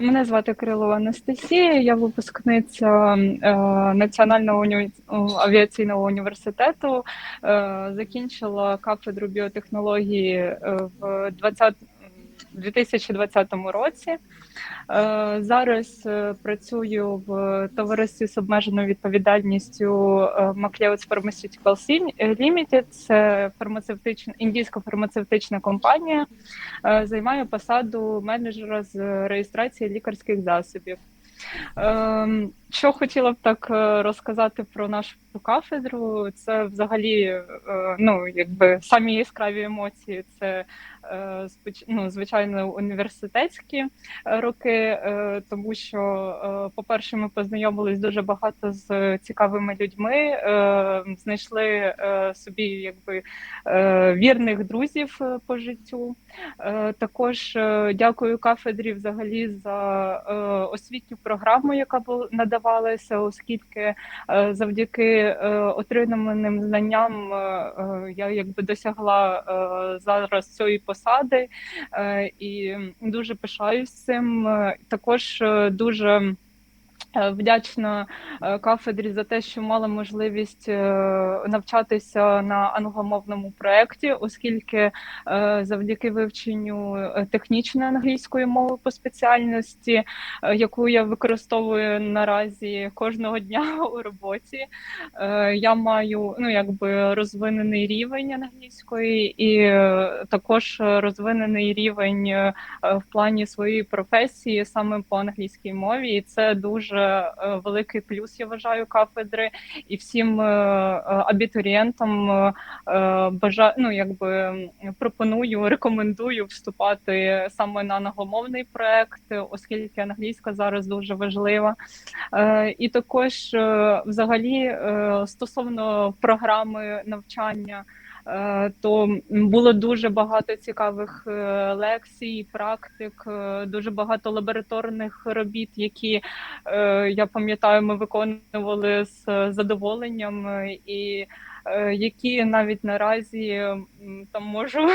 Мене звати Крилова Анастасія. Я випускниця е, Національного уні... авіаційного університету. Е, закінчила кафедру біотехнології е, в 20... 2020 році. Е, Зараз е, працюю в товаристві з обмеженою відповідальністю е, MacLeod Pharmaceuticals Limited. Це фармацевтична індійська фармацевтична компанія. Займаю посаду менеджера з реєстрації лікарських засобів. Ем, Що хотіла б так розказати про нашу кафедру, це взагалі е, ну, якби самі яскраві емоції. Це е, ну, звичайно університетські е, роки, тому що, по-перше, ми познайомились дуже багато з цікавими людьми, знайшли собі якби вірних друзів по життю. Також дякую кафедрі взагалі за освітню програму, яка надавалася, оскільки е, е, отриманим знанням е, е, я якби досягла зараз цієї посади і дуже пишаюсь цим. Також дуже Вдячна е, кафедрі за те, що мала можливість е, навчатися на англомовному проєкті, оскільки е, завдяки вивченню е, технічної англійської мови по спеціальності, е, яку я використовую наразі кожного дня у роботі, е, я маю ну якби розвинений рівень англійської і е, також розвинений рівень е, в плані своєї професії саме по англійській мові, і це дуже е, великий плюс, я вважаю, кафедри і всім е, е, абітурієнтам е, ну, якби пропоную, рекомендую вступати саме на англомовний проект, оскільки англійська зараз дуже важлива. І також взагалі стосовно програми навчання. Е, То було дуже багато цікавих е, лекцій, практик, е, дуже багато лабораторних робіт, які я пам'ятаю, ми виконували з задоволенням, і які навіть наразі там можу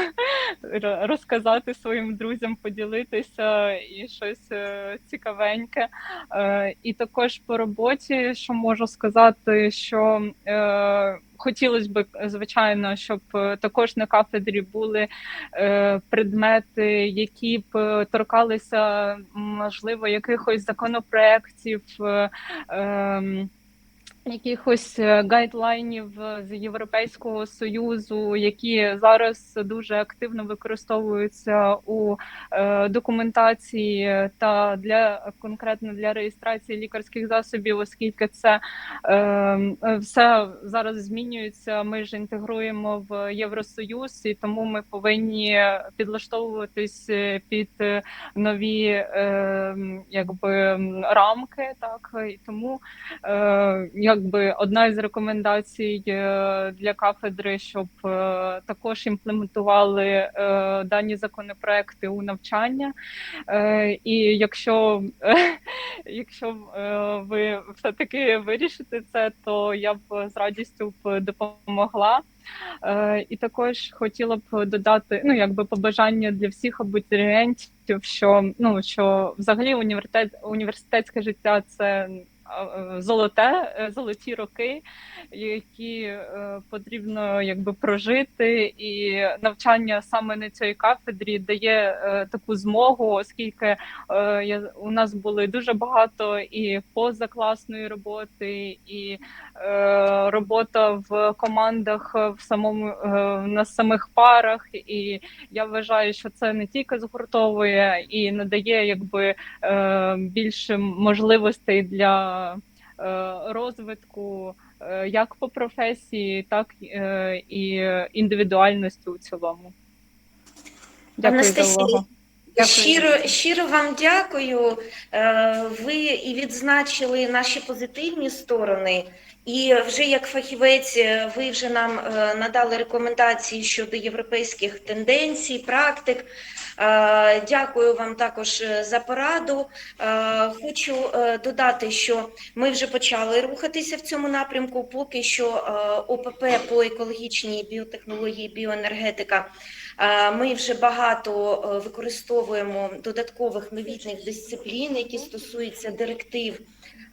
розказати своїм друзям, поділитися і щось е, цікавеньке. Е, І також по роботі, що можу сказати, що е, хотілося б, звичайно, щоб е, також на кафедрі були е, предмети, які б е, торкалися, можливо, якихось законопроєктів. е, ем, Якихось е, гайдлайнів е, з Європейського союзу, які зараз дуже активно використовуються у е, документації та для конкретно для реєстрації лікарських засобів, оскільки це все зараз змінюється. Ми ж інтегруємо в Євросоюз, і тому ми повинні підлаштовуватись під нові якби рамки. Так і тому е, якби одна із рекомендацій е, для кафедри, щоб е, також імплементували е, дані законопроекти у навчання. І якщо, якщо ви все таки вирішите це, то я б з радістю б допомогла. І також хотіла б додати ну якби побажання для всіх абітурієнтів, що ну що взагалі університет університетське життя це золоте, е, золоті роки, які е, потрібно якби прожити, і навчання саме на цій кафедрі дає е, таку змогу, оскільки е, я у нас були дуже багато і позакласної роботи, і е, робота в командах в самому е, на самих парах. І я вважаю, що це не тільки згуртовує і надає якби е, більше можливостей для е, розвитку е, як по професії, так е, і індивідуальності у цілому. Дякую за увагу. Щиро, щиро вам дякую. Е, Ви і відзначили наші позитивні сторони. І вже як фахівець, е, ви вже нам е, надали рекомендації щодо європейських тенденцій, практик. Дякую вам також за пораду. Хочу додати, що ми вже почали рухатися в цьому напрямку. Поки що ОПП по екологічній біотехнології, біоенергетика Ми вже багато е, використовуємо додаткових новітних дисциплін, які стосуються директив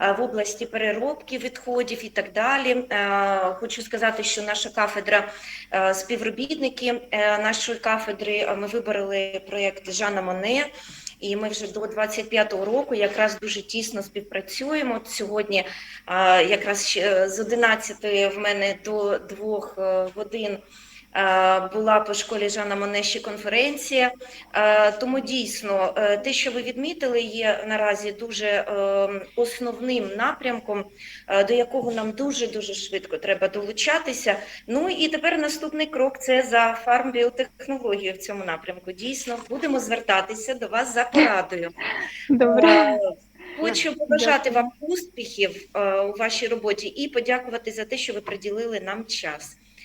е, в області переробки відходів і так далі. Е, Хочу сказати, що наша кафедра, е, співробітники е, нашої кафедри, е, ми вибрали проєкт Жана Моне. І ми вже до 25-го року якраз дуже тісно співпрацюємо. Сьогодні якраз з 11 в мене до 2 годин була по школі Жана Моне ще конференція. Тому дійсно е, те, що ви відмітили, є наразі дуже е, основним напрямком, е, до якого нам дуже дуже швидко треба долучатися. Ну і тепер наступний крок це за фармбіотехнологію в цьому напрямку. Дійсно, будемо звертатися до вас за порадою. Добре. Е, Хочу побажати вам успіхів е, у вашій роботі і подякувати за те, що ви приділили нам час.